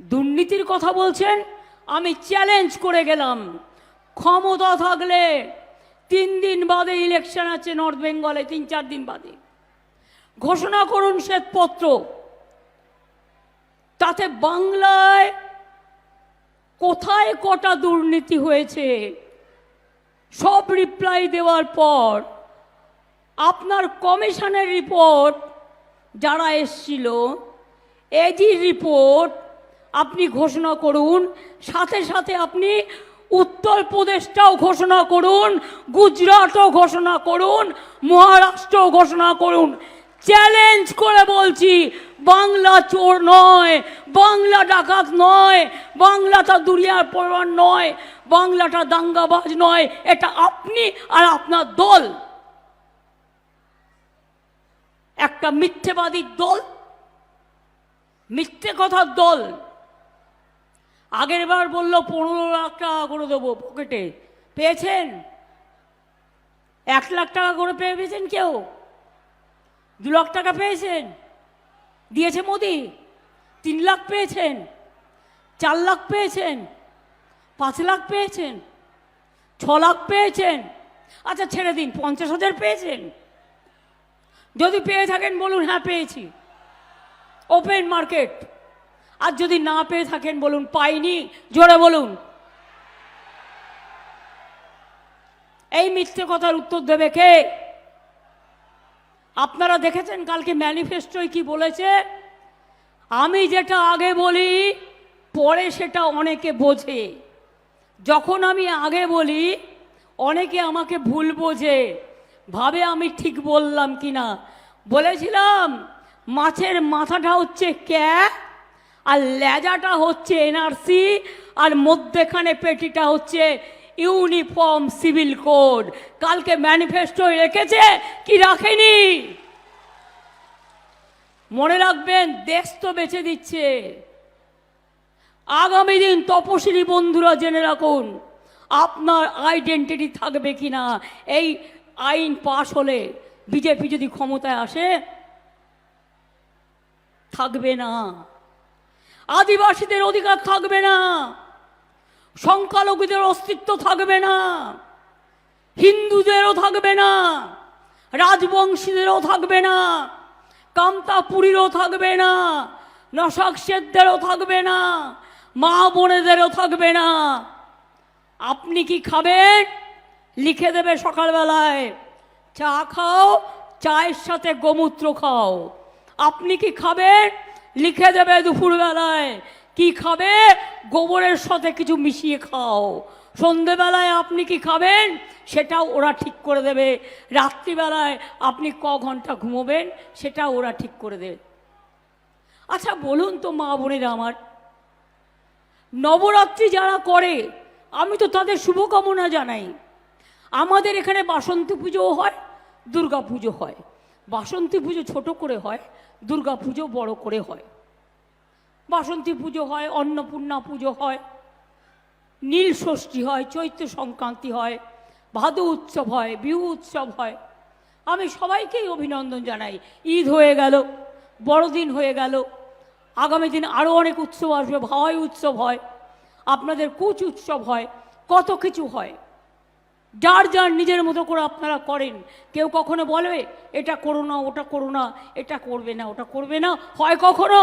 দুর্নীতির কথা বলছেন, আমি চ্যালেঞ্জ করে গেলাম। ক্ষমতা থাকলে তিন দিন বাদে ইলেকশন আছে নর্থ বেঙ্গলে তিন চার দিন বাদে। ঘোষণা করুন শ্বেতপত্র। তাতে বাংলায় কোথায় কটা দুর্নীতি হয়েছে, সব রিপ্লাই দেওয়ার পর আপনার কমিশনের রিপোর্ট যারা এসছিল এজি রিপোর্ট আপনি ঘোষণা করুন, সাথে সাথে আপনি উত্তরপ্রদেশটাও ঘোষণা করুন, গুজরাটও ঘোষণা করুন, মহারাষ্ট্রও ঘোষণা করুন। চ্যালেঞ্জ করে বলছি, বাংলা চোর নয়, বাংলা ডাকাত নয়, বাংলাটা দুনিয়ার পরিবার নয়, বাংলাটা দাঙ্গাবাজ নয়, এটা আপনি আর আপনার দল। একটা মিথ্যেবাদীর দল, মিথ্যে কথার দল। আগের বার বলল, পনেরো লাখ টাকা করে দেবো পকেটে। পেয়েছেন? এক লাখ টাকা করে পেয়ে পেয়েছেন কেউ? দু লাখ টাকা পেয়েছেন? দিয়েছে মোদি? তিন লাখ পেয়েছেন? চার লাখ পেয়েছেন? পাঁচ লাখ পেয়েছেন? ছ লাখ পেয়েছেন? আচ্ছা ছেড়ে দিন, পঞ্চাশ হাজার পেয়েছেন? যদি পেয়ে থাকেন বলুন হ্যাঁ পেয়েছি। Open market. আর যদি না পেয়ে থাকেন বলুন, পাইনি, জোরে বলুন। এই মিথ্যে কথার উত্তর দেবে কে? আপনারা দেখেছেন কালকে ম্যানিফেস্টোয় কি বলেছে? আমি যেটা আগে বলি, পরে সেটা অনেকে বোঝে। যখন আমি আগে বলি, অনেকে আমাকে ভুল বোঝে। ভাবে আমি ঠিক বললাম কি না বলেছিলাম, মাছের মাথাটা হচ্ছে ক্যা? আর লেজাটা হচ্ছে এনআরসি, আর মধ্যেখানে পেটিটা হচ্ছে ইউনিফর্ম সিভিল কোড। কালকে ম্যানিফেস্টোয় রেখেছে, কি রাখেনি? মনে রাখবেন, দেশ তো বেঁচে দিচ্ছে। আগামী দিন তপশিলি বন্ধুরা জেনে রাখুন, আপনার আইডেন্টিটি থাকবে কি না? এই আইন পাশ হলে বিজেপি যদি ক্ষমতায় আসে, থাকবে না। আদিবাসীদের অধিকার থাকবে না, সংখ্যালঘুদের অস্তিত্ব থাকবে না, হিন্দুদেরও থাকবে না, রাজবংশীদেরও থাকবে না কামতাপুরীরও থাকবে না নশাক শেখদেরও থাকবে না, মা বোনেদেরও থাকবে না। আপনি কি খাবেন? লিখে দেবে সকালবেলায়, চা খাও, চায়ের সাথে গোমূত্র খাও। আপনি কি খাবেন? লিখে দেবে দুপুরবেলায়। কি খাবে? গোবরের সাথে কিছু মিশিয়ে খাও। সন্ধেবেলায় আপনি কি খাবেন? সেটাও ওরা ঠিক করে দেবে। রাত্রিবেলায় আপনি ক ঘণ্টা ঘুমোবেন? সেটাও ওরা ঠিক করে দেবে। আচ্ছা বলুন তো, মা বোনেরা আমার, নবরাত্রি যারা করে, আমি তো তাদের শুভকামনা জানাই। আমাদের এখানে বাসন্তী পুজোও হয় দুর্গা পুজো হয়। বাসন্তী পুজো ছোট করে হয়, দুর্গা পুজো বড় করে হয়। বাসন্তী পুজো হয়, অন্নপূর্ণা পুজো হয়, নীল ষষ্ঠী হয়, চৈত্র সংক্রান্তি হয়, ভাদু উৎসব হয়, বিহু উৎসব হয়। আমি সবাইকেই অভিনন্দন জানাই। ঈদ হয়ে গেল, বড়দিন হয়ে গেল, আগামী দিন আরও অনেক উৎসব আসবে, ভাওয়াই উৎসব হয়, আপনাদের কুচ উৎসব হয়, কত কিছু হয়। যার যার নিজের মতো করে আপনারা করেন। কেউ কখনো বলবে এটা করো না, ওটা করো না, এটা করবে না, ওটা করবে না। হয় কখনো?